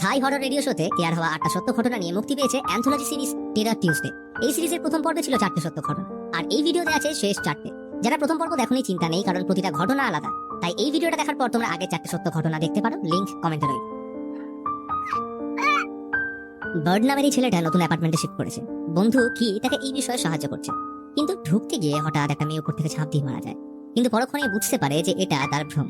থাই horror radio শোতে air হওয়া আটটা সত্য ঘটনা নিয়ে মুক্তি পেয়েছে অ্যান্থোলজি সিরিজ টেরার টিউসডে এই সিরিজের প্রথম পর্বে ছিল চারটে সত্য ঘটনা। আর এই ভিডিওতে আছে শেষ চারটে। যারা প্রথম পর্ব দেখনি, চিন্তা নেই, কারণ প্রতিটা ঘটনা আলাদা। তাই এই ভিডিওটা দেখার পর তোমরা আগে চারটে সত্য ঘটনা দেখতে পারো। লিংক কমেন্টে রইল। বার্ড নামের এই ছেলেটা নতুন অ্যাপার্টমেন্টে শিফট করেছে। বন্ধু কি তাকে এই বিষয়ে সাহায্য করছে? কিন্তু ঢুকতে গিয়ে হঠাৎ একটা মেয়ে উপর থেকে ঝাঁপ দিয়ে মারা যায়। কিন্তু পরক্ষণে বুঝতে পারে যে এটা তার ভ্রম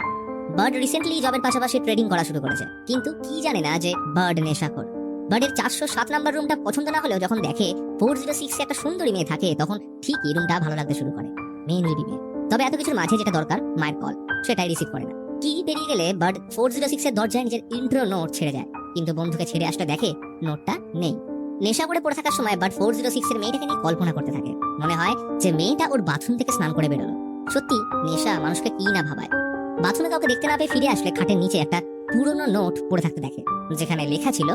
বার্ড রিসেন্টলি জবের পাশাপাশি ট্রেডিং করা শুরু করেছে। কিন্তু কি জানে না যে বার্ড নেশাখোর বার্ডের চারশো সাত নাম্বার রুমটা পছন্দ না হলেও যখন দেখে ফোর জিরো সিক্স একটা সুন্দরী মেয়ে থাকে, তখন ঠিকই রুমটা ভালো লাগতে শুরু করে। মেয়ে নিবি তবে এত কিছুর মাঝে যেটা দরকার, মায়ের কল সেটাই রিসিভ করে না। কি পেরিয়ে গেলে বার্ড ফোর জিরো সিক্স এর দরজায় নিজের ইন্ট্রো নোট ছেড়ে যায়। কিন্তু বন্ধুকে ছেড়ে আসলে দেখে নোটটা নেই। নেশা করে পড়ে থাকার সময় বাট ফোর জিরো সিক্স এর মেয়েটাকে নিয়ে কল্পনা করতে থাকে। মনে হয় যে মেয়েটা ওর বাথরুম থেকে স্নান করে বেরোলো। সত্যি, নেশা মানুষকে কি না ভাবায়। বাথরুমে কাউকে দেখতে না পেয়ে ফিরে আসলে খাটের নিচে একটা পুরনো নোট পড়ে থাকতে দেখে, যেখানে লেখা ছিল,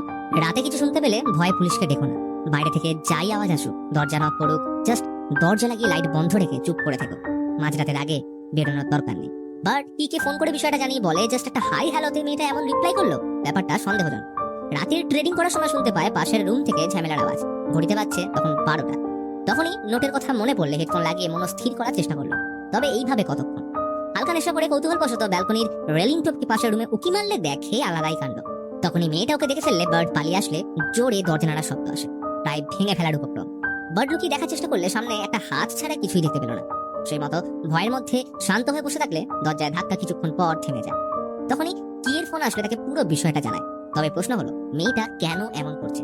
রাতে কিছু শুনতে পেলে ভয় পুলিশকে ডেকো না। বাইরে থেকে যাই আওয়াজ আসুক, দরজা নক করুক জাস্ট দরজা লাগিয়ে লাইট বন্ধ রেখে চুপ করে থেকো। মাঝরাতের আগে বেরোনোর দরকার নেই। বাট পিকে ফোন করে বিষয়টা জানিয়ে বলে জাস্ট একটা হাই হ্যালোতে মেয়েটা এমন রিপ্লাই করল? ব্যাপারটা সন্দেহজনক। রাতের ট্রেডিং করার সময় শুনতে পায় পাশের রুম থেকে ঝামেলার আওয়াজ। ঘড়িতে পাচ্ছে তখন বারোটা। তখনই নোটের কথা মনে পড়লে হেডফোন লাগিয়ে মন স্থির করার চেষ্টা করল। তবে এইভাবে কতক্ষণ হালকা নেশা করে কৌতূহল বশত ব্যালকনির রেলিং টপকে পাশের রুমে উকি মারলে দেখে আলাদাই কাণ্ড। তখনই মেয়েটা ওকে দেখে ফেললে বার্ড পালিয়ে আসলে জোরে দরজা নাড়ার শব্দ আসে। প্রায় ভেঙে ফেলার উপক্রম। বার্ড লুকিয়ে দেখার চেষ্টা করলে সামনে একটা হাত ছাড়া কিছুই দেখতে পেল না। সেই মতো ভয়ের মধ্যে শান্ত হয়ে বসে থাকলে দরজায় ধাক্কা কিছুক্ষণ পর থেমে যায়। তখনই কিয়ের ফোন আসলে তাকে পুরো বিষয়টা জানায়। তবে প্রশ্ন হলো, মেয়েটা কেন এমন করছে?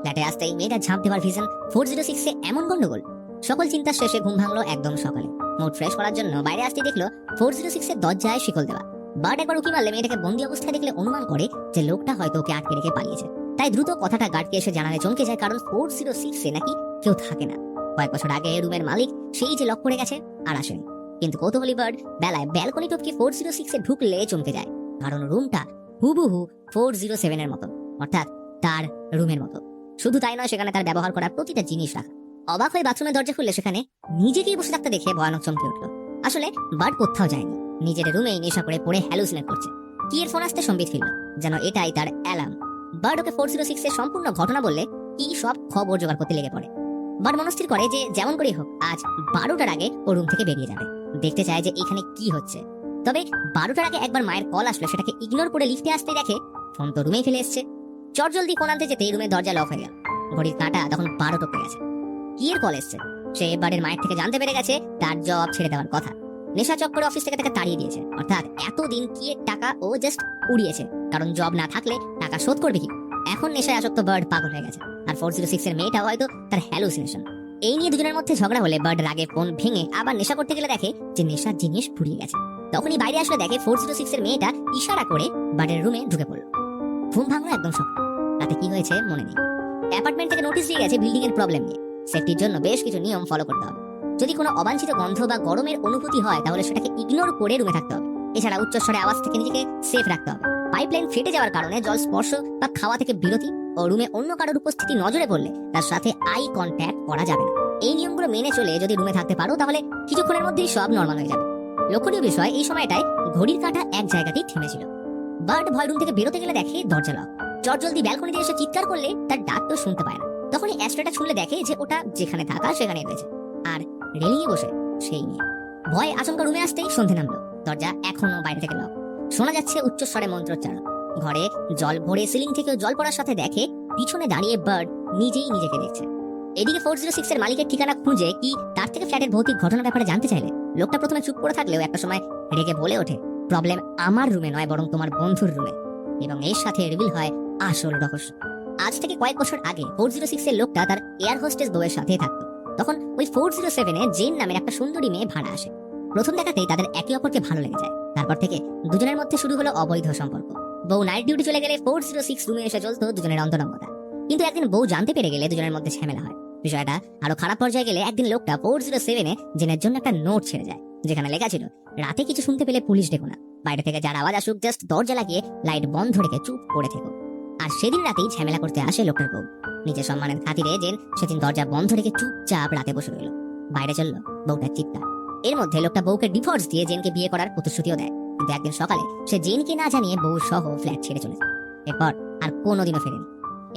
ফ্ল্যাটে আসতেই মেয়েটা ঝাঁপ দেওয়ার ভিজন ফোর জিরো সিক্সে এমন গন্ডগোল সকল চিন্তা শেষে ঘুম ভাঙলো একদম সকালে। মুড ফ্রেশ করার জন্য বাইরে আসতে দেখল ফোর জিরো সিক্সের দরজায় শিকল দেওয়া। বার্ড একবার উকি মারলে মেয়েটাকে বন্দি অবস্থায় দেখলে অনুমান করে যে লোকটা হয়তো ওকে আটকে রেখে পালিয়েছে। তাই দ্রুত কথাটা গার্ডকে এসে জানালে চমকে যায় কারণ ফোর জিরো সিক্সে নাকি কেউ থাকে না। কয়েক বছর আগে রুমের মালিক সেই যে লক করে গেছে আর আসেনি। কিন্তু কৌতূহলী বার্ড বেলায় ব্যালকনি টপকে ফোর জিরো সিক্সে ঢুকলে চমকে যায়। কারণ রুমটা হুবহু ফোর জিরো সেভেনের মতো, অর্থাৎ তার রুমের মতো। শুধু তাই নয়, সেখানে তার ব্যবহার করা প্রতিটা জিনিস রাখা। অবাক হয়ে বাথরুমের দরজা খুললে সেখানে নিজেকেই বসে থাকতে দেখে ভয়ানক চমকে উঠল। আসলে বার্ড কোথাও যায়নি। নিজের রুমেই নেশা করে পড়ে হ্যালুসিনেট করছে। কি এর ফোন আসতে সম্বিত ফিরল, যেন এটাই তার অ্যালার্ম বার্ড ওকে ফোর জিরো সিক্স এর সম্পূর্ণ ঘটনা বললে কি সব খবর জোগাড় করতে লেগে পড়ে। বার্ড মনস্থির করে যে যেমন করেই হোক, আজ বারোটার আগে ও রুম থেকে বেরিয়ে যাবে। দেখতে চায় যে এখানে কি হচ্ছে। তবে বারোটার আগে একবার মায়ের কল আসলো সেটাকে ইগনোর করে লিফটে আসতে দেখে ফোন তো রুমেই ফেলে এসছে। চট জলদি ফোন আনতে যেতে রুমের দরজা লক হয়ে গেল। ঘড়ির কাঁটা তখন বারো টপকে গেছে। কল এসছে? সে বাড়ির মায়ের থেকে জানতে পেরে গেছে, তার জব ছেড়ে দেওয়ার কথা। নেশা চক্করে অফিস থেকে তাকে তাড়িয়ে দিয়েছে। অর্থাৎ এতদিন কি এর টাকা ও জাস্ট উড়িয়েছে। কারণ জব না থাকলে টাকা শোধ করবে কি? এখন নেশায় আসক্ত বার্ড পাগল হয়ে গেছে। আর ফোর জিরো মেয়েটা হয়তো তার হ্যালুসিনেশন এই নিয়ে দুজনের মধ্যে ঝগড়া হলে বার্ড রাগে ফোন ভেঙে আবার নেশা করতে গেলে দেখে যে নেশার জিনিস ফুরিয়ে গেছে। তখনই বাইরে আসলে দেখে ফোর জিরো সিক্স এর মেয়েটা ইশারা করে বার্ডের রুমে ঢুকে পড়ল। ঘুম ভাঙলো একদম সকাল। রাতে কি হয়েছে মনে নেই। অ্যাপার্টমেন্ট থেকে নোটিশ দিয়ে গেছে বিল্ডিং এর প্রবলেম নিয়ে। সেফটির জন্য বেশ কিছু নিয়ম ফলো করতে হবে। যদি কোনো অবাঞ্ছিত গন্ধ বা গরমের অনুভূতি হয়, তাহলে সেটাকে ইগনোর করে রুমে থাকতে হবে। এছাড়া উচ্চস্বরে আওয়াজ থেকে নিজেকে সেফ রাখতে হবে। পাইপলাইন ফেটে যাওয়ার কারণে জল স্পর্শ বা খাওয়া থেকে বিরতি ও রুমে অন্য কারোর উপস্থিতি নজরে পড়লে তার সাথে আই কন্ট্যাক্ট করা যাবে না। এই নিয়মগুলো মেনে চলে যদি রুমে থাকতে পারো, তাহলে কিছুক্ষণের মধ্যেই সব নর্মাল হয়ে যাবে। লক্ষণীয় বিষয়, এই সময়টায় ঘড়ির কাঁটা এক জায়গাতেই থেমেছিল। বার্ড ভয় রুম থেকে বেরোতে গেলে দেখে দরজা লক চট জলদি ব্যালকনিতে এসে চিৎকার করলে তার ডাক তো শুনতে পায় না। তখনই অ্যাস্ট্রাটা ছুঁলে দেখে যে ওটা যেখানে থাকা সেখানে রয়েছে। আর রেলিংয়ে বসে সেই মেয়ে ভয় আচমকা রুমে আসতেই সন্ধে নামলো। দরজা এখনও বাইরে থেকে লক। শোনা যাচ্ছে উচ্চস্বরে মন্ত্রোচ্চারণ। ঘরে জল ভরে সিলিং থেকে জল পড়ার সাথে দেখে পিছনে দাঁড়িয়ে বার্ড নিজেই নিজেকে দেখছে। এদিকে ফোর জিরো সিক্স এর মালিকের ঠিকানা খুঁজে কি তার থেকে ফ্ল্যাটের ভৌতিক ঘটনা ব্যাপারে জানতে চাইলে? লোকটা প্রথমে চুপ করে থাকলেও একটা সময় রেগে বলে ওঠে, প্রবলেম আমার রুমে নয়, বরং তোমার বন্ধুর রুমে। এবং এর সাথে রিভিল হয় আসল রহস্য। আজ থেকে কয়েক বছর আগে ফোর জিরো সিক্স এর লোকটা তার এয়ার হোস্টেস বউয়ের সাথে থাকতো। তখন ওই ফোর জিরো সেভেনে জেন নামের একটা সুন্দরী মেয়ে ভাড়া আসে। প্রথম দেখাতেই তাদের একে অপরকে ভালো লেগে যায়। তারপর থেকে দুজনের মধ্যে শুরু হলো অবৈধ সম্পর্ক। বউ নাইট ডিউটি চলে গেলে ফোর জিরো সিক্স রুমে এসে চলতো দুজনের অন্তরঙ্গতা। কিন্তু একদিন বউ জানতে পেরে গেলে দুজনের মধ্যে ঝামেলা হয়। বিষয়টা আরও খারাপ পর্যায়ে গেলে একদিন লোকটা ফোর জিরো সেভেনে জেনের জন্য একটা নোট ছেড়ে যায়, যেখানে লেখা ছিল, রাতে কিছু শুনতে পেলে পুলিশ ডেকো না। বাইরে থেকে যার আওয়াজ আসুক, জাস্ট দরজা লাগিয়ে লাইট বন্ধ রেখে চুপ করে থেকো। আর সেদিন রাতেই ঝামেলা করতে আসে লোকটার বউ। নিজের সম্মানের খাতিরে জেন সেদিন দরজা বন্ধ রেখে চুপচাপ রাতে বসে রইল। বাইরে চলল বউটার চিৎকার। এর মধ্যে লোকটা বউকে ডিভোর্স দিয়ে জেনকে বিয়ে করার প্রতিশ্রুতিও দেয়। কিন্তু একদিন সকালে সে জেনকে না জানিয়ে বউ সহ ফ্ল্যাট ছেড়ে চলে যায়। এরপর আর কোনোদিনও ফেরেনি।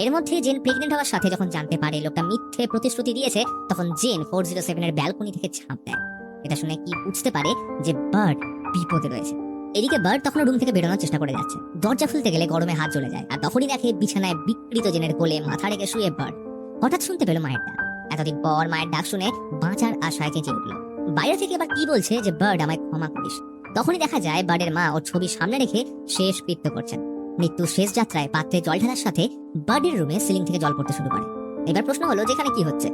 এর মধ্যে জেন প্রেগনেন্ট হওয়ার সাথে যখন জানতে পারে লোকটা মিথ্যে প্রতিশ্রুতি দিয়েছে, তখন জেন ফোর জিরো সেভেনের ব্যালকনি থেকে ঝাঁপ দেয়। এটা শুনে কি বুঝতে পারে যে বার্ড বিপদে রয়েছে। এদিকে বার্ড তখন রুম থেকে বেরোনোর চেষ্টা করে যাচ্ছে। দরজা খুলতে গেলে গরমে হাত জ্বলে যায়, আর তখনই দেখে বিছানায় বিকৃত জেনের কোলে মাথা রেখে শুয়ে বার্ড। হঠাৎ শুনতে পেল মায়ের ডাক। এতদিন পর মায়ের ডাক শুনে বাঁচার আশায় চেঁচিয়ে উঠল। বাইরে থেকে এবার কি বলছে যে বার্ড আমায় ক্ষমা করিস। তখনই দেখা যায় বার্ডের মা ওর ছবি সামনে রেখে শেষ কৃত্য করছেন। মৃত্যুর শেষ যাত্রায় পাত্রে জল ঢালার সাথে বার্ডের রুমে সিলিং থেকে জল পড়তে শুরু করে। এবার প্রশ্ন হলো, যেখানে কি হচ্ছে?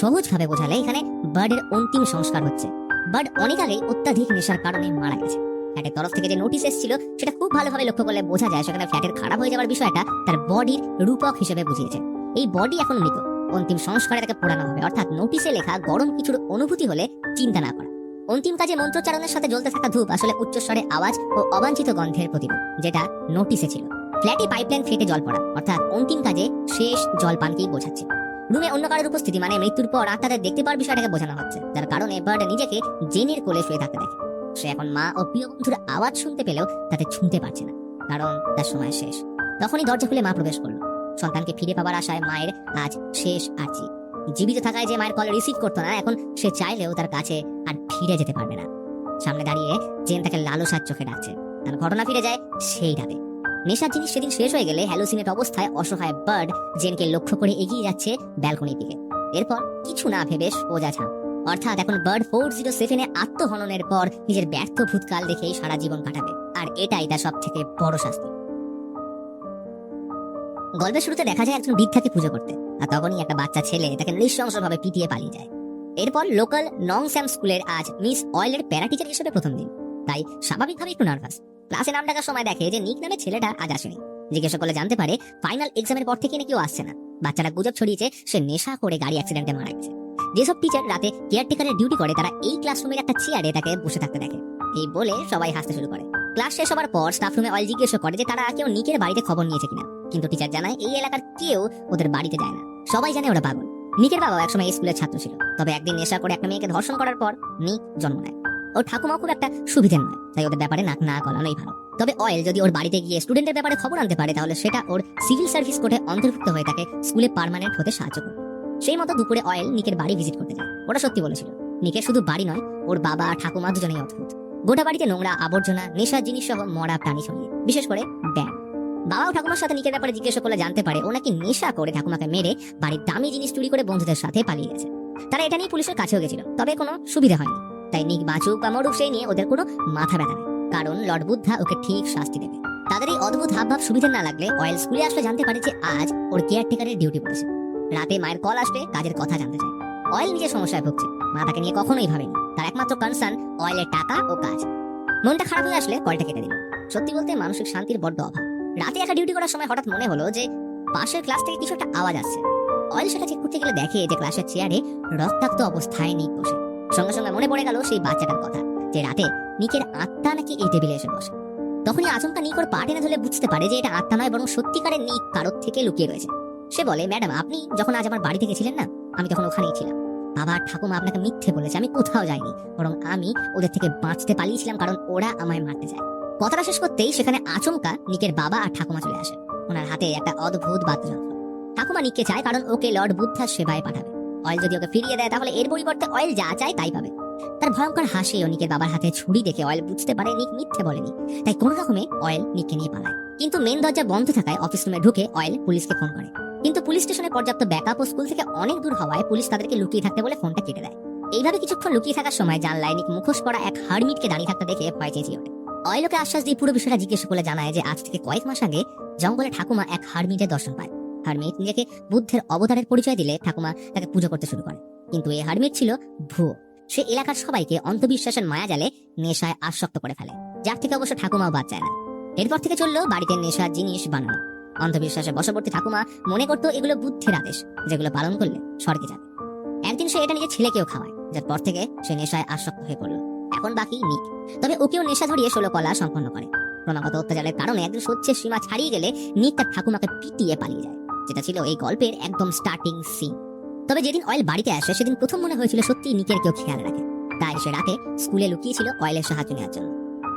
সহজভাবে বোঝালে এখানে বার্ডের অন্তিম সংস্কার হচ্ছে। বার্ড অনেক আগেই অত্যাধিক নেশার কারণে মারা গেছে। ফ্ল্যাটের তরফ থেকে যে নোটিশ এসেছিল, সেটা খুব ভালোভাবে লক্ষ্য করলে বোঝা যায় সেখানে ফ্ল্যাটের খারাপ হয়ে যাওয়ার বিষয়টা তার বডির রূপক হিসেবে বুঝিয়েছে। এই বডি এখন মৃত। অন্তিম সংস্কারে তাকে পোড়ানো হবে। অর্থাৎ নোটিশে লেখা গরম কিছুর অনুভূতি হলে চিন্তা না করা। অন্তিম কাজে মন্ত্রোচ্চারণের সাথে জ্বলতে থাকা ধূপ আসলে উচ্চস্বরে আওয়াজ ও অবাঞ্ছিত গন্ধের প্রতিরূপ, যেটা নোটিশে ছিল। ফ্ল্যাটে পাইপলাইন ফেটে জল পড়া, অর্থাৎ অন্তিম কাজে শেষ জল পানকেই বোঝাচ্ছে। রুমে অন্য কারোর উপস্থিতি মানে মৃত্যুর পর আত্মাদের দেখতে পাওয়ার বিষয়টাকে বোঝানো হচ্ছে, যার কারণে বার্ড নিজেকে জেনের কোলে শুয়ে থাকতে দেখে। সে এখন মা ও প্রিয় বন্ধুর আওয়াজ শুনতে পেলেও তাতে ছুঁতে পারছে না, কারণ তার সময় শেষ। তখনই দরজা খুলে মা প্রবেশ করল। সন্তানকে ফিরে পাওয়ার আশায় মায়ের আজ শেষ আর্জি জীবিত থাকায় যে মায়ের কল রিসিভ করতো না, এখন সে চাইলেও তার কাছে আর ফিরে যেতে পারবে না। সামনে দাঁড়িয়ে জেন তাকে লালসার চোখে ডাকছে। তার ঘটনা ফিরে যায় সেই রাতে। নেশার জিনিস সেদিন শেষ হয়ে গেলে হ্যালোসিনেট অবস্থায় অসহায় বার্ড জেনকে লক্ষ্য করে এগিয়ে যাচ্ছে ব্যালকনির দিকে। এরপর কিছু না ভেবে সোজা ছাপ অর্থাৎ এখন বার্ড ফোর জিরো সেভেনে আত্মহননের পর নিজের ব্যর্থ ভূতকাল দেখেই সারা জীবন কাটাবে। আর এটাই তার সব থেকে বড় শাস্তি। গল্পের শুরুতে দেখা যায় একজন বৃদ্ধাকে পুজো করতে। আর তখনই একটা বাচ্চা ছেলে তাকে নৃশংসভাবে পিটিয়ে পালিয়ে যায়। এরপর লোকাল নং স্যাম স্কুলের আজ মিস অয়েলের প্যারা টিচার হিসেবে প্রথম দিন। তাই স্বাভাবিকভাবে একটু নার্ভাস। ক্লাসে নাম ডাকার সময় দেখে যে নিক নামে ছেলেটা আজ আসেনি। জিজ্ঞাসা করলে জানতে পারে, ফাইনাল এক্সামের পর থেকে নাকি ও আসছে না। বাচ্চারা গুজব ছড়িয়েছে, সে নেশা করে গাড়ি অ্যাক্সিডেন্টে মারা গেছে। যেসব টিচার রাতে কেয়ারটেকারের ডিউটি করে, তারা এই ক্লাসরুমের একটা চেয়ারে তাকে বসে থাকতে দেখে। এই বলে সবাই হাসতে শুরু করে। ক্লাস শেষ হবার পর স্টাফ রুমে অয়েল জিজ্ঞেস করে যে, তারা কেউ নিকের বাড়িতে খবর নিয়েছে কিনা? কিন্তু টিচার জানায়, এই এলাকার কেউ ওদের বাড়িতে যায় না। সবাই জানে ওরা পাগল। নিকের বাবা একসময় স্কুলের ছাত্র ছিল। তবে একদিন নেশা করে একটা মেয়েকে ধর্ষণ করার পর নিক জন্ম নেয়। ওর ঠাকুমা খুব একটা সুবিধের নয়, তাই ওদের ব্যাপারে নাক না গলানোই ভালো। তবে অয়েল যদি ওর বাড়িতে গিয়ে স্টুডেন্টের ব্যাপারে খবর আনতে পারে, তাহলে সেটা ওর সিভিল সার্ভিস কোর্টে অন্তর্ভুক্ত হয়ে তাকে স্কুলে পার্মানেন্ট হতে সাহায্য করবে। সেই মতো দুপুরে অয়েল নিকের বাড়ি ভিজিট করতে যায় ওরা সত্যি বলেছিল, নিকের শুধু বাড়ি নয়, ওর বাবা, ঠাকুমা দুজনেই অদ্ভুত। গোটা বাড়িতে নোংরা আবর্জনা নেশার জিনিস সহ মরা প্রাণী ছড়িয়ে, বিশেষ করে ব্যাগ বাবা ঠাকুমার সাথে নিকের ব্যাপারে জিজ্ঞাসা করলে জানতে পারে, ও নাকি নেশা করে ঠাকুমাকে মেরে বাড়ির দামি জিনিস চুরি করে বন্ধুদের সাথে পালিয়ে গেছে। তারা এটা নিয়ে পুলিশের কাছেও গেছিল, তবে কোনো সুবিধা হয়নি। তাই নিক বাঁচুক বা মরুক সেই নিয়ে ওদের কোনো মাথা ব্যথা নেই, কারণ লর্ড বুদ্ধা ওকে ঠিক শাস্তি দেবে। তাদের এই অদ্ভুত হাবভাব সুবিধা না লাগলে অয়েল স্কুলে আসলে জানতে পারে যে আজ ওর কেয়ারটেকারের ডিউটি পড়েছে রাতে মায়ের কল আসবে কাজের কথা জানতে চায়। অয়েল নিজের সমস্যায় ভুগছে। মা তাকে নিয়ে কখনোই ভাবেনি। তার একমাত্র কনসার্ন অয়েলের টাকা ও কাজ। মনটা খারাপ হয়ে আসলে কলটা কেটে দিল। সত্যি বলতে মানসিক শান্তির বড্ড অভাব। রাতে একা ডিউটি করার সময় হঠাৎ মনে হলো যে পাশের ক্লাস থেকে কিছু একটা আওয়াজ আসছে। অয়েল সেটা চেক করতে গেলে দেখে যে ক্লাসের চেয়ারে রক্তাক্ত অবস্থায় নিক বসে। সঙ্গে সঙ্গে মনে পড়ে গেল সেই বাচ্চাটার কথা, যে রাতে নিকের আত্মা নাকি এই টেবিলে এসে বসে। তখনই আচমকা নিক ওর পা টেনে ধরে বুঝতে পারে যে এটা আত্মা নয়, বরং সত্যিকারের নিক কারোর থেকে লুকিয়ে রয়েছে। সে বলে, ম্যাডাম, আপনি যখন আজ আমার বাড়িতে গেছিলেন না, আমি তখন ওখানেই ছিলাম। বাবা ঠাকুমা আপনাকে মিথ্যে বলেছে, আমি কোথাও যাইনি। বরং আমি ওদের থেকে বাঁচতে পালিয়েছিলাম, কারণ ওরা আমায় মারতে চায়। কথাটা শেষ করতেই সেখানে আচমকা নিকের বাবা আর ঠাকুমা চলে আসে। ওনার হাতে একটা অদ্ভুত বাদ্যযন্ত্র। ঠাকুমা নিককে চায়, কারণ ওকে লর্ড বুদ্ধার সেবায় পাঠাবে। অয়েল যদি ওকে ফিরিয়ে দেয়, তাহলে এর পরিবর্তে অয়েল যা চায় তাই পাবে। তার ভয়ঙ্কর হাসি ও নিকের বাবার হাতে ছুরি দেখে অয়েল বুঝতে পারে, নিক মিথ্যে বলেনি। তাই কোনো রকমে অয়েল নিককে নিয়ে পালায়। কিন্তু মেন দরজা বন্ধ থাকায় অফিস রুমে ঢুকে অয়েল পুলিশকে ফোন করে। কিন্তু পুলিশ স্টেশনে পর্যাপ্ত ব্যাকআপ ও স্কুল থেকে অনেক দূর হওয়ায় পুলিশ তাদেরকে লুকিয়ে থাকতে বলে ফোনটা কেটে দেয়। এইভাবে কিছুক্ষণ লুকিয়ে থাকার সময় জানলায় নিক মুখোশ পরা এক হারমিটকে দাঁড়িয়ে থাকতে দেখে ভয় চেঁচিয়ে ওঠে। অয়েলকে আশ্বাস দিয়ে পুরো বিষয়টা জিজ্ঞেস করে জানায় যে আজ থেকে কয়েক মাস আগে জঙ্গলে ঠাকুমা এক হারমিটের দর্শন পায়। হারমিট নিজেকে বুদ্ধের অবতারের পরিচয় দিলে ঠাকুমা তাকে পুজো করতে শুরু করে। কিন্তু এই হারমিট ছিল ভুয়ো। সে এলাকার সবাইকে অন্ধবিশ্বাসের মায়া জালে নেশায় আসক্ত করে ফেলে। যার থেকে অবশ্য ঠাকুমাও বাদ যায় না। এরপর থেকে চলল বাড়িতে নেশার জিনিস বানানো। অন্ধবিশ্বাসে বশবর্তী ঠাকুমা মনে করতো এগুলো বুদ্ধির আদেশ, যেগুলো পালন করলে স্বর্গে যাবে। একদিন সে এটা নিজের ছেলেকেও খাওয়ায়, যার পর থেকে সে নেশায় আসক্ত হয়ে পড়ল। এখন বাকি নিক তবে ওকেও নেশা ধরিয়ে ষোলো কলা সম্পন্ন করে। ক্রমাগত অত্যাচারের কারণে একদিন সহ্যের সীমা ছাড়িয়ে গেলে নিক তার ঠাকুমাকে পিটিয়ে পালিয়ে যায়, যেটা ছিল এই গল্পের একদম স্টার্টিং সিন তবে যেদিন অয়েল বাড়িতে আসে, সেদিন প্রথম মনে হয়েছিল সত্যি নিকের কেউ খেয়াল রাখে। তাই সে রাতে স্কুলে লুকিয়েছিল অয়েলের সাহায্য নেওয়ার জন্য।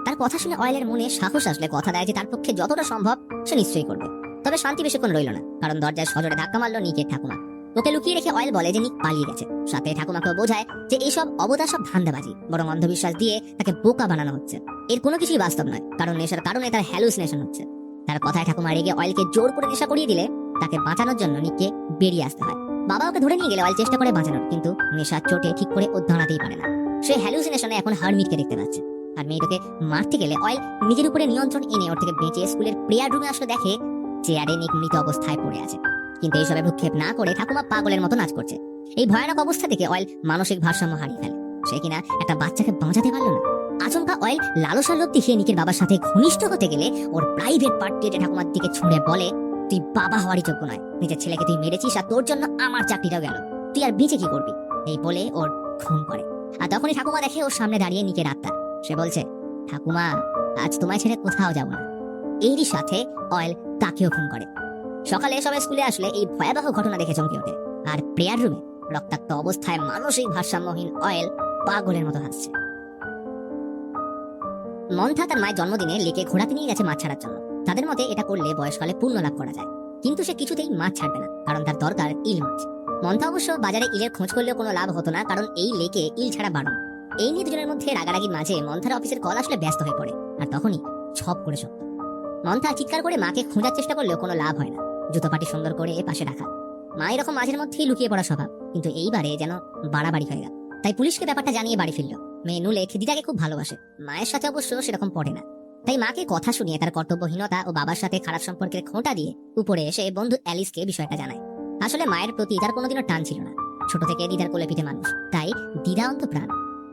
তার কথা শুনে অয়েলের মনে সাহস আসলে কথা দেয় যে তার পক্ষে যতটা সম্ভব সে নিশ্চয়ই করবে। তবে শান্তি বেশিক্ষণ রইল না, কারণ দরজায় সজোরে ধাক্কা মারলো নিকের ঠাকুমা। ওকে লুকিয়ে রেখে অয়েল বলে যে নিক পালিয়ে গেছে। সাথে ঠাকুমাকেও বোঝায় যে এইসব অবদা সব ধান্দাবাজি, বরং অন্ধবিশ্বাস দিয়ে তাকে বোকা বানানো হচ্ছে। এর কোনো কিছুই বাস্তব নয়, কারণ নেশার কারণে তার হ্যালুসিনেশন হচ্ছে। তার কথায় ঠাকুমা রেগে অয়েলকে জোর করে নেশা করিয়ে দিলে তাকে বাঁচানোর জন্য নিককে বেরিয়ে আসতে হয়। বাবা ওকে ধরে নিয়ে গেলে অয়েল চেষ্টা করে বাঁচানোর, কিন্তু নেশার চোটে ঠিক করে ও দাঁড়াতেই পারে না। সে হ্যালুসিনেশনে এখন হারমিটকে দেখতে পাচ্ছে। আর মেয়েটাকে মারতে গেলে অয়েল নিজের উপরে নিয়ন্ত্রণ এনে ওর থেকে বেঁচে স্কুলের প্রেয়ার রুমে আসলে দেখে চেয়ারে নিক অবস্থায় পড়ে আছে। কিন্তু এইসবে ভ্রুক্ষেপ না করে ঠাকুমা পাগলের মতো নাচ করছে। এই ভয়ানক অবস্থা থেকে অয়েল মানসিক ভারসাম্য হারিয়ে ফেলে। সে কিনা একটা বাচ্চাকে বাঁচাতে পারল না? আচমকা অয়েল লালসার লোভ দেখিয়ে নিকের বাবার সাথে ঘনিষ্ঠ হতে গেলে ওর প্রাইভেট পার্টিতে ঠাকুমার দিকে ছুঁড়ে বলে, তুই বাবা হওয়ারই যোগ্য নয়। নিজের ছেলেকে তুই মেরেছিস আর তোর জন্য আমার চাকরিটাও গেল। তুই আর বেঁচে কি করবি? এই বলে ওর খুন করে আর তখনই ঠাকুমা দেখে ওর সামনে দাঁড়িয়ে নিকের আত্মা। সে বলছে, ঠাকুমা, আজ তোমায় ছেড়ে কোথাও যাব না। এরই সাথে অয়েল তাকেও খুন করে। সকালে সবাই স্কুলে আসলে এই ভয়াবহ ঘটনা দেখে চমকে ওঠে। আর প্রেয়ার রুমে রক্তাক্ত অবস্থায় মানসিক ভারসাম্যহীন অয়েল পাগলের মতো হাসছে। মন্থা তার মায়ের জন্মদিনে লেকে ঘোরাতে নিয়ে গেছে মাছ ছাড়ার জন্য। তাদের মতে এটা করলে বয়সকালে পূর্ণ লাভ করা যায়। কিন্তু সে কিছুতেই মাছ ছাড়বে না, কারণ তার দরকার ইল মাছ। মন্থা অবশ্য বাজারে ইলের খোঁজ করলেও কোনো লাভ হতো না, কারণ এই লেকে ইল ছাড়া বারণ। এই নিয়ে দুজনের মধ্যে রাগারাগির মাঝে মন্থার অফিসের কল আসলে ব্যস্ত হয়ে পড়ে, আর তখনই ছপ করে শব্দ মন্থা চিৎকার করে মাকে খোঁজার চেষ্টা করলেও কোনো লাভ হয় না। জুতো পাটি সুন্দর করে পাশে রাখা। মা এরকম মাঝের মধ্যেই লুকিয়ে পড়া স্বভাব, কিন্তু এইবারে যেন বাড়াবাড়ি হয়ে গেল। তাই পুলিশকে ব্যাপারটা জানিয়ে বাড়ি ফিরল। মেয়ে নুলেখ দিদাকে খুব ভালোবাসে। মায়ের সাথে অবশ্য সেরকম পড়ে না। তাই মাকে কথা শুনিয়ে তার কর্তব্যহীনতা ও বাবার সাথে খারাপ সম্পর্কের খোঁটা দিয়ে উপরে এসে বন্ধু অ্যালিসকে বিষয়টা জানায়। আসলে মায়ের প্রতি তার কোনোদিনও টান ছিল না। ছোট থেকে দিদার কোলে পিঠে মানুষ। তাই দিদা অন্ত প্রাণ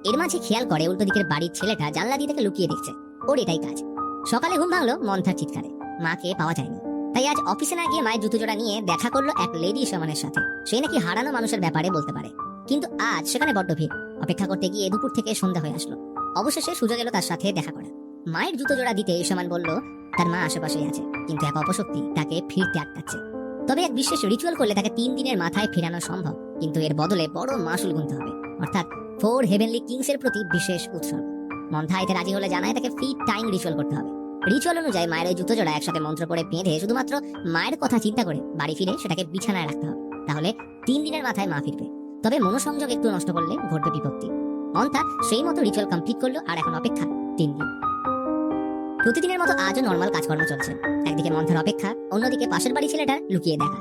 এর মাঝে খেয়াল করে উল্টো দিকের বাড়ির ছেলেটা জানলা দিয়ে তাকে লুকিয়ে দেখছে। ওর এটাই কাজ। সকালে ঘুম ভাঙলো মন্থার চিৎকারে। মাকে পাওয়া যায়নি। তাই আজ অফিসে না গিয়ে মায়ের জুতো জোড়া নিয়ে দেখা করল এক লেডি সমানের সাথে। সে নাকি হারানো মানুষের ব্যাপারে বলতে পারে। কিন্তু আজ সেখানে বড্ড ভিড়। অপেক্ষা করতে গিয়ে দুপুর থেকে সন্ধ্যা হয়ে আসলো। অবশেষে সুযোগ এলো তার সাথে দেখা করা মায়ের জুতো জোড়া দিতে সমান বলল, তার মা আশেপাশেই আছে, কিন্তু এক অপশক্তি, তাকে ফিরতে আটকাচ্ছে তবে এক বিশেষ রিচুয়াল করলে তাকে তিন দিনের মাথায় ফেরানো সম্ভব। কিন্তু এর বদলে বড় মাসুল গুনতে হবে। অর্থাৎ ফোর হেভেনলি কিংস এর প্রতি বিশেষ উৎসর্গ। মন্থা এতে রাজি হলে জানায় তাকে রিচুয়াল করতে হবে। রিচুয়াল অনুযায়ী মায়ের জুতো জোড়া একসাথে মন্ত্র করে বেঁধে শুধুমাত্র মায়ের কথা চিন্তা করে বাড়ি ফিরে সেটাকে বিছানায় রাখতে হবে। তাহলে তিন দিনের মাথায় মা ফিরবে। তবে মনোসংযোগ একটু নষ্ট করলে ঘটবে বিপত্তি। সেই মতো রিচুয়াল কমপ্লিট করল আর এখন অপেক্ষা তিন দিন। প্রতিদিনের মতো আজও নর্মাল কাজকর্ম চলছে। একদিকে মন্থার অপেক্ষা, অন্যদিকে পাশের বাড়ি ছেলেটার লুকিয়ে দেখা।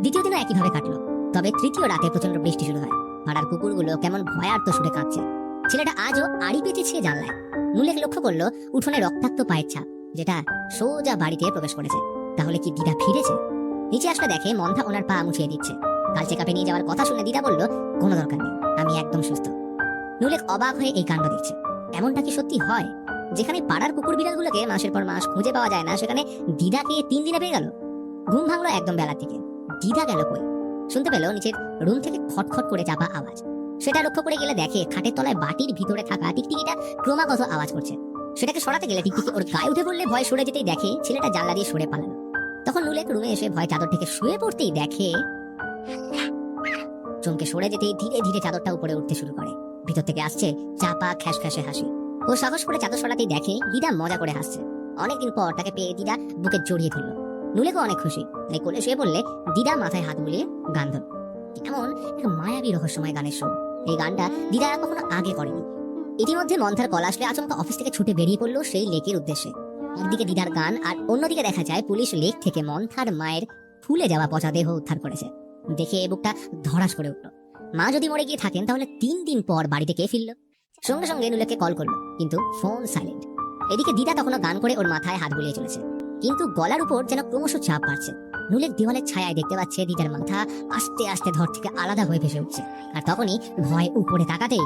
দ্বিতীয় দিনও একইভাবে কাটলো। তবে তৃতীয় রাতে প্রচণ্ড বৃষ্টি শুরু হয়। পাড়ার কুকুরগুলো কেমন ভয়ার্ত সুরে কাঁদছে। ছেলেটা আজও আড়ি পেতেছে জানলায়। নুলেক লক্ষ্য করল উঠোনে রক্তাক্ত পায়ের ছাপ, যেটা সোজা বাড়িতে প্রবেশ করেছে। তাহলে কি দিদা ফিরেছে? নিচে আসলে দেখে মন্থা ওনার পা মুছিয়ে দিচ্ছে। কাল চেক নিয়ে যাওয়ার কথা শুনে দিদা বলল, কোনো দরকার নেই, আমি একদম সুস্থ। নুলেক অবাক হয়ে এই কাণ্ড দেখছে। এমনটা কি সত্যি হয়? যেখানে পাড়ার কুকুর বিড়ালগুলোকে মাসের পর মাস খুঁজে পাওয়া যায় না, সেখানে দিদা দিদাকে তিন দিনে পেয়ে গেল। ঘুম ভাঙলো একদম বেলার দিকে। দিদা গেল কই? শুনতে পেল নিচের রুম থেকে খটখট করে চাপা আওয়াজ। সেটা লক্ষ্য করে গেলে দেখে খাটের তলায় বাটির ভিতরে থাকা টিকটিকিটা ক্রমাগত আওয়াজ করছে। সেটাকে সরাতে গেলে টিকটিকি ওর গায়ে উঠে পড়লে ভয় সরে যেতেই দেখে ছেলেটা জানলা দিয়ে সরে পালানো তখন নুলেক রুমে এসে ভয় চাদর থেকে শুয়ে পড়তেই দেখে চমকে সরে যেতেই ধীরে ধীরে চাদরটা উপরে উঠতে শুরু করে। ভিতর থেকে আসছে চাপা খ্যাস খ্যাসে হাসি। ও সাহস করে চাদর সরাতেই দেখে দিদা মজা করে হাসছে। অনেকদিন পর তাকে পেয়ে দিদা বুকে জড়িয়ে ধরলো। নুলেকও অনেক খুশি। তাই কোলে শুয়ে পড়লে দিদা মাথায় হাত বুলিয়ে গান ধরল। এমন এক মায়াবী রহস্যময় গানের শো এই গানটা দিদা কখনো আগে করেনি। ইতিমধ্যে মন্থার কল আসলে আচমকা অফিস থেকে ছুটে বেরিয়ে পড়ল সেই লেকের উদ্দেশ্যে। একদিকে দিদার গান আর অন্যদিকে দেখা যায় পুলিশ লেক থেকে মন্থার মায়ের ফুলে যাওয়া পচা দেহ উদ্ধার করেছে। দেখে এ বুকটা ধরাস করে উঠল। মা যদি মরে গিয়ে থাকেন, তাহলে তিন দিন পর বাড়িতে কে ফিরল? সঙ্গে সঙ্গে নুলেকে কল করল, কিন্তু ফোন সাইলেন্ট। এদিকে দিদা তখনও গান করে ওর মাথায় হাত বুলিয়ে চলেছে। কিন্তু গলার উপর যেন ক্রমশ চাপ বাড়ছে। নুলেক দেওয়ালের ছায়ায় দেখতে পাচ্ছে দিদার মাথা আস্তে আস্তে ধর থেকে আলাদা হয়ে ভেসে উঠছে। আর তখনই ভয় উপরে তাকাতেই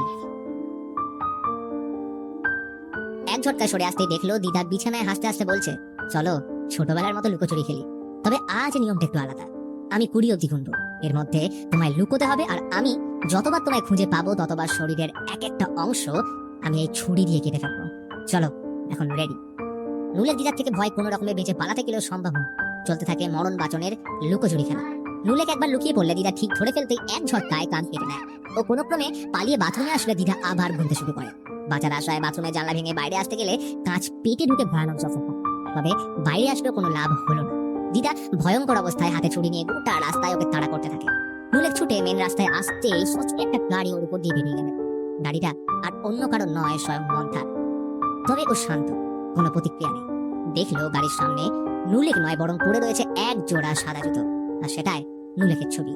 এক ঝটকায় সরে আসতেই দেখল দিদা বিছানায় হাসতে হাসতে বলছে, চলো, ছোটবেলার মতো লুকোচুরি খেলি। তবে আজ নিয়মটা একটু আলাদা। আমি কুড়ি অব্দি গুনবো এর মধ্যে তোমায় লুকোতে হবে আর আমি যতবার তোমায় খুঁজে পাবো, ততবার শরীরের এক একটা অংশ আমি এই ছুরি দিয়ে কেটে ফেলব। চলো, এখন রেডি নুলের দিদার থেকে ভয় কোনো রকমে বেঁচে পালাতে গেলেও সম্ভব চলতে থাকে মরণ বাচনের লুকোচুরি খেলা। নুলেক একবার লুকিয়ে পড়লে দিদা ঠিক ধরে ফেলতেই এক ঝটকায় কান কেটে নেয়। ও কোনো ক্রমে পালিয়ে বাথরুমে আসলে দিদা আবার গুনতে শুরু করে। বাঁচার আশায় বাথরুমে জানলা ভেঙে বাইরে আসতে গেলে কাঁচ পেটে ঢুকে ভয়ানক জখম। তবে বাইরে আসলেও কোনো লাভ হলো না। দিদা ভয়ঙ্কর অবস্থায় হাতে ছুরি নিয়ে গোটা রাস্তায় ওকে তাড়া করতে থাকে। নুলেক ছুটে মেন রাস্তায় আসতে সচকে একটা গাড়ি ওর উপর দিয়ে বেরিয়ে গেল। গাড়িটা আর অন্য কারও নয়, স্বয়ং মন্থার। তবে ও শান্ত, কোনো প্রতিক্রিয়া নেই। দেখল গাড়ির সামনে নুলেক নয় বরং পড়ে রয়েছে এক জোড়া সাদা জুতো। আর সেটাই নুলেকের ছবি।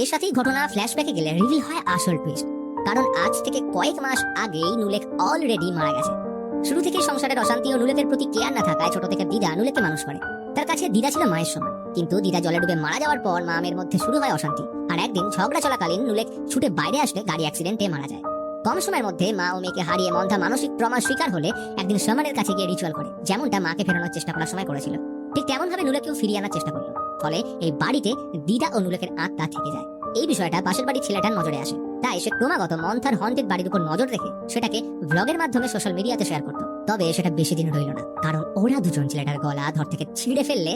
এর সাথেই ঘটনা ফ্ল্যাশব্যাকে গেলে রিভিল হয় আসল টুইস্ট কারণ আজ থেকে কয়েক মাস আগেই নুলেক অলরেডি মারা গেছে। শুরু থেকে সংসারের অশান্তি ও নুলেকের প্রতি কেয়ার না থাকায় ছোট থেকে দিদা নুলেককে মানুষ করে। তার কাছে দিদা ছিল মায়ের সমান। কিন্তু দিদা জলে ডুবে মারা যাওয়ার পর মা মেয়ের মধ্যে শুরু হয় অশান্তি। আর একদিন ঝগড়া চলাকালীন নুলেক ছুটে বাইরে আসলে গাড়ি অ্যাক্সিডেন্টে মারা যায়। কম সময়ের মধ্যে মা ও মেয়েকে হারিয়ে মন্ধা মানসিক ট্রমার শিকার হলে একদিন সমানের কাছে গিয়ে রিচুয়াল করে। যেমনটা মাকে ফেরানোর চেষ্টা করার সময় করেছিল। ঠিক তেমন ভাবে নুলেকেও ফিরিয়ে আনার চেষ্টা করল। ফলে এই বাড়িতে দিদা ও নুলেকের আত্মা থেকে যায়। এই বিষয়টা পাশের বাড়ির ছেলেটার নজরে আসে। তাই সে ক্রমাগত মন্থার হন্টেড বাড়ির উপর নজর রেখে সেটাকে ব্লগের মাধ্যমে সোশ্যাল মিডিয়াতে শেয়ার করতো। তবে সেটা বেশি দিন রইল না, কারণ ওরা দুজন ছেলেটার গলা ধর থেকে ছিঁড়ে ফেললে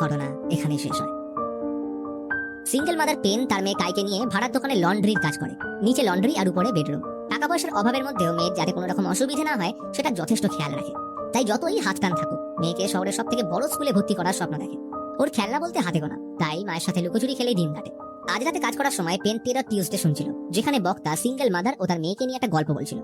ঘটনা এখানে শেষ হয়। সিঙ্গেল মাদার পেন তার মেয়ে কাইকে নিয়ে ভাড়ার দোকানে লন্ড্রির কাজ করে। নিচে লন্ড্রি আর উপরে বেডরুম টাকা পয়সার অভাবের মধ্যেও মেয়ের যাতে কোনো রকম অসুবিধা না হয় সেটা যথেষ্ট খেয়াল রাখে। তাই যতই হাত টান থাকুক মেয়েকে শহরের সব থেকে বড় স্কুলে ভর্তি করার স্বপ্ন দেখে। ওর খেলনা বলতে হাতে গোনা। তাই মায়ের সাথে লুকোচুরি খেলেই দিন কাটে। আজ রাতে কাজ করার সময় পেন তেরো টিউসডে শুনছিল, যেখানে বক্তা সিঙ্গেল মাদার ও তার মেয়েকে নিয়ে একটা গল্প বলছিল।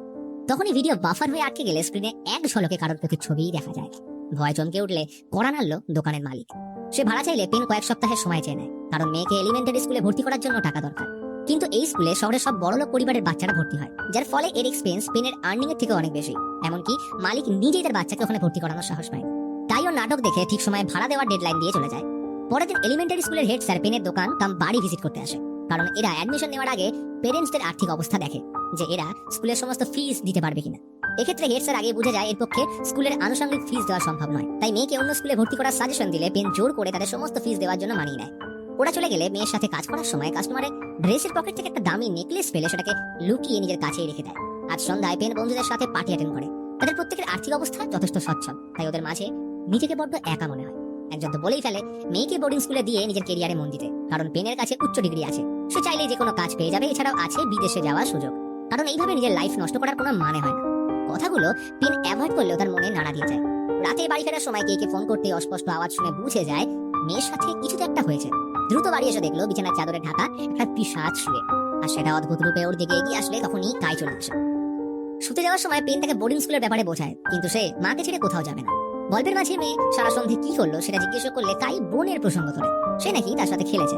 তখনই ভিডিও বাফার হয়ে আটকে গেলে স্ক্রিনে এক ঝলকে কারোর প্রতি ছবিই দেখা যায়। ভয় চমকে উঠলে কড়া নাড়ল দোকানের মালিক। সে ভাড়া চাইলে পেন কয়েক সপ্তাহের সময় চেয়ে নেয়। কারণ মেয়েকে এলিমেন্টারি স্কুলে ভর্তি করার জন্য টাকা দরকার। কিন্তু এই স্কুলে শহরের সব বড়লোক পরিবারের বাচ্চারা ভর্তি হয়, যার ফলে এর এক্সপেন্স পেনের আর্নিং এর থেকে অনেক বেশি। এমনকি মালিক নিজেই তার বাচ্চাকে ওখানে ভর্তি করানোর সাহস পায় তাই ও নাটক দেখে ঠিক সময় ভাড়া দেওয়ার ডেডলাইন দিয়ে চলে যায়। পরের দিন এলিমেন্টারি স্কুলের হেড স্যার পেনের দোকান কাম বাড়ি ভিজিট করতে আসে। কারণ এরা অ্যাডমিশন নেওয়ার আগে পেরেন্টসদের আর্থিক অবস্থা দেখে যে এরা স্কুলের সমস্ত ফিস দিতে পারবে কিনা। এক্ষেত্রে হেড স্যার আগে বুঝে যায় এর পক্ষে স্কুলের আনুষঙ্গিক ফিস দেওয়া সম্ভব নয়। তাই মেয়েকে অন্য স্কুলে ভর্তি করার সাজেশন দিলে পেন জোর করে তাদের সমস্ত ফিস দেওয়ার জন্য মানিয়ে নেয়। ওরা চলে গেলে মেয়ের সাথে কাজ করার সময় কাস্টমারের ড্রেসের পকেট থেকে একটা দামি নেকলেস পেলে সেটাকে লুকিয়ে নিজের কাছেই রেখে দেয়। আজ সন্ধ্যায় পেন বন্ধুদের সাথে পার্টি অ্যাটেন্ড করে। তাদের প্রত্যেকের আর্থিক অবস্থা যথেষ্ট সচ্ছল। তাই ওদের মাঝে নিজেকে বড্ড একা মনে হয়। একজন তো বলেই ফেলে, মেয়েকে বোর্ডিং স্কুলে দিয়ে নিজের কেরিয়ারে মন দিতে। কারণ পেনের কাছে উচ্চ ডিগ্রি আছে। সে চাইলে যে কোনো কাজ পেয়ে যাবে, এছাড়াও আছে বিদেশে যাওয়ার সুযোগ। কারণ এইভাবে নিজের লাইফ নষ্ট করার কোনো মানে হয় না। কথাগুলো পেন অ্যাভয়েড করলেও তার মনে নাড়া দিয়ে যায়। রাতে বাড়ি ফেরার সময় কে কে ফোন করতে অস্পষ্ট আওয়াজ শুনে বুঝে যায়, মেয়ের সাথে কিছু একটা হয়েছে। দ্রুত বাড়ি এসে দেখল, বিছানার চাদরে ঢাকা একটা পিসাজ শুয়ে। আর সেটা অদ্ভুত রূপে ওর দিকে এগিয়ে আসলে তখনই কাই চলে আসে। শুতে যাওয়ার সময় পেন তাকে বোর্ডিং স্কুলের ব্যাপারে বোঝায়, কিন্তু সে মাকে ছেড়ে কোথাও যাবে না। গল্পের মাঝে মেয়ে সারা সন্ধে কি করল সেটা জিজ্ঞেস করলে কাই বোনের প্রসঙ্গ ধরে সে নাকি তার সাথে খেলেছে।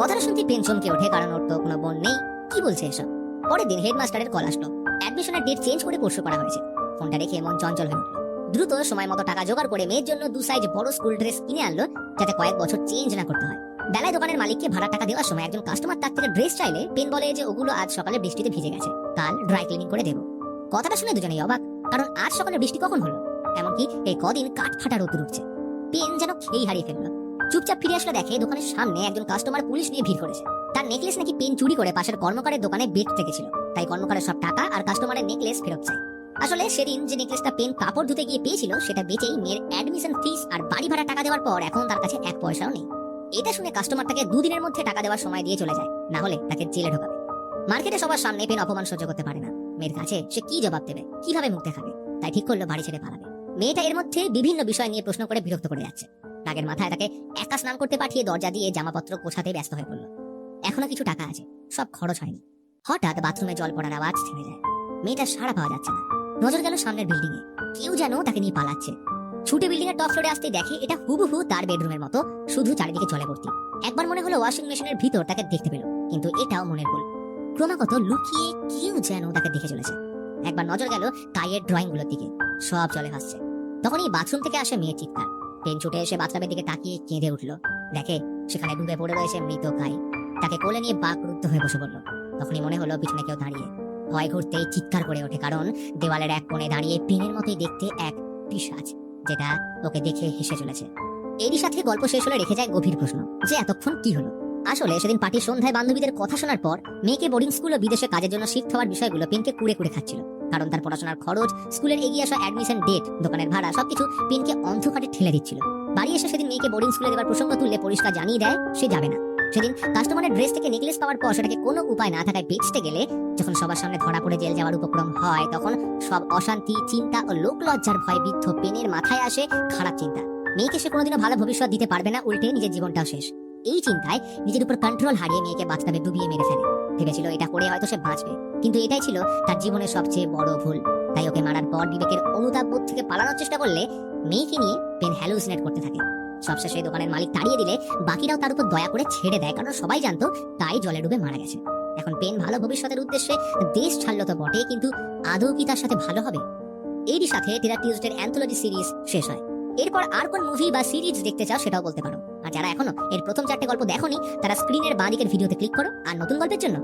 কথাটা শুনতে পেন চমকে ওঠে, কারণ ওর তো কোনো বোন নেই। কি বলছে এসব? পরের দিন হেডমাস্টারের কল আসলো। অ্যাডমিশনের ডেট চেঞ্জ করে পরশু করা হয়েছে। ফোনটা রেখে মন চঞ্চল হয়ে উঠল। দ্রুত সময় মতো টাকা জোগাড় করে মেয়ের জন্য দু সাইজ বড় স্কুল ড্রেস কিনে আনলো, যাতে কয়েক বছর চেঞ্জ না করতে হয়। বেলায় দোকানের মালিককে ভাড়া টাকা দেওয়ার সময় একজন কাস্টমার তার থেকে ড্রেস চাইলে পেন বলে যে ওগুলো আজ সকালে বৃষ্টিতে ভিজে গেছে, কাল ড্রাই ক্লিনিং করে দেবো। কথাটা শুনে দুজনেই অবাক, কারণ আজ সকালে বৃষ্টি কখন হলো? এমনকি এই কদিন কাঠ ফাটা রোদ উঠছে পেন যেন খেই হারিয়ে ফেলল। চুপচাপ ফিরে আসলে দেখে দোকানের সামনে একজন কাস্টমার পুলিশ নিয়ে ভিড় করেছে। তার নেকলেস নাকি পেন চুরি করে পাশের কর্মকারের দোকানে বেট রেখেছিল তাই কর্মকারের সব টাকা আর কাস্টমারের নেকলেস ফেরত চাই। আসলে সেদিন যে নেকলেসটা পেন কাপড় ধুতে গিয়ে পেয়েছিল, সেটা বেচেই মেয়ের অ্যাডমিশন ফিস আর বাড়ি ভাড়া টাকা দেওয়ার পর এখন তার কাছে এক পয়সাও নেই। এটা শুনে কাস্টমার তাকে দুদিনের মধ্যে টাকা দেওয়ার সময় দিয়ে চলে যায়। না হলে তাকে জেলে ঢোকাবে। মার্কেটে সবার সামনে পেন অপমান সহ্য করতে পারে না। মেয়ের কাছে সে কি জবাব দেবে? কীভাবে মুখ দেখাবে? তাই ঠিক করল বাড়ি ছেড়ে পালাবে। মেয়েটা এর মধ্যে বিভিন্ন বিষয় নিয়ে প্রশ্ন করে বিরক্ত করে যাচ্ছে। রাগের মাথায় তাকে একা স্নান করতে পাঠিয়ে দরজা দিয়ে জামাপত্র গোছাতে ব্যস্ত হয়ে পড়ল। এখনও কিছু টাকা আছে, সব খরচ হয়নি। হঠাৎ বাথরুমে জল পড়ার আওয়াজ থেমে যায়। মেয়েটা সাড়া পাওয়া যাচ্ছে না। নজর গেল সামনের বিল্ডিং এ কেউ যেন তাকে নিয়ে পালাচ্ছে। ছুটে বিল্ডিং এর টপ ফ্লোরে আসতে দেখে এটা হুবহু তার বেডরুমের মতো, শুধু চারিদিকে চলে ভর্তি। একবার মনে হলো ওয়াশিং মেশিনের ভিতর তাকে দেখতে পেল, কিন্তু এটাও মনের ভুল। ক্রমাগত লুকিয়ে কেউ যেন তাকে দেখে চলেছে। একবার নজর গেল কাইয়ের ড্রয়িংগুলোর দিকে। সব চলে হাসছে তখনই বাথরুম থেকে আসে মেয়ের চিৎকার। পেন ছুটে এসে বাথরুমের দিকে তাকিয়ে কেঁদে উঠল। দেখে সেখানে ডুবে পড়ে রয়েছে মৃত কাই তাকে কোলে নিয়ে বাক রুদ্ধ হয়ে বসে পড়ল। তখনই মনে হলো পিছনে কেউ দাঁড়িয়ে। ভয় ঘুরতেই চিৎকার করে ওঠে, কারণ দেওয়ালের এক কোণে দাঁড়িয়ে পেনের মতোই দেখতে এক পিসাজ যেটা ওকে দেখে হেসে চলেছে। এরই সাথে গল্প শেষ হলে রেখে যায় গভীর প্রশ্ন, যে এতক্ষণ কি হলো? আসলে সেদিন পার্টির সন্ধ্যায় বান্ধবীদের কথা শোনার পর মেয়েকে বোর্ডিং স্কুল ও বিদেশে কাজের জন্য শিফট হওয়ার বিষয়গুলো পেনকে কুড়ে কুড়ে খাচ্ছিল। কারণ তার পড়াশোনার খরচ, স্কুলের এগিয়ে আসা অ্যাডমিশন ডেট দোকানের ভাড়া, সবকিছু পেনকে অন্ধকারে ঠেলে দিচ্ছিল। বাড়ি এসে সেদিন মেয়েকে বোর্ডিং স্কুলে দেওয়ার প্রসঙ্গ তুললে পরিষ্কার জানিয়ে দেয়, সে যাবে না। সেদিন কাস্টমারের ড্রেস থেকে নেকলেস পাওয়ার পর সেটাকে কোনো উপায় না থাকায় বেচতে গেলে যখন সবার সামনে ধরা পড়ে জেল যাওয়ার উপক্রম হয়, তখন সব অশান্তি, চিন্তা ও লোক লজ্জার ভয় বৃদ্ধ পেনের মাথায় আসে খারাপ চিন্তা। মেয়েকে সে কোনোদিনও ভালো ভবিষ্যৎ দিতে পারবে না, উল্টে নিজের জীবনটাও শেষ। এই চিন্তায় নিজের উপর কন্ট্রোল হারিয়ে মেয়েকে বাথটাবে ডুবিয়ে মেরে ফেলে। ভেবেছিল এটা করে হয়তো সে বাঁচবে। কিন্তু এটাই ছিল তার জীবনের সবচেয়ে বড় ভুল। তাই ওকে মারার পর বিবেকের অনুতাপ বোধ থেকে পালানোর চেষ্টা করলে মেয়েকে নিয়ে পেন হ্যালুসিনেট করতে থাকে। সবশেষে দোকানের মালিক তাড়িয়ে দিলে বাকিরাও তার উপর দয়া করে ছেড়ে দেয়, কারণ সবাই জানতো তাই জলে ডুবে মারা গেছে। এখন পেন ভালো ভবিষ্যতের উদ্দেশ্যে দেশ ছাড়লো তো বটে, কিন্তু আদৌ কি তার সাথে ভালো হবে? এরই সাথে টিরা টিউজডের অ্যান্থোলজি সিরিজ শেষ হয়। এরপর আর কোন মুভি বা সিরিজ দেখতে চাও সেটাও বলতে পারো। আর যারা এখনও এর প্রথম চারটে গল্প দেখোনি, তারা স্ক্রিনের বাঁ দিকের ভিডিওতে ক্লিক করো আর নতুন গল্পের জন্য।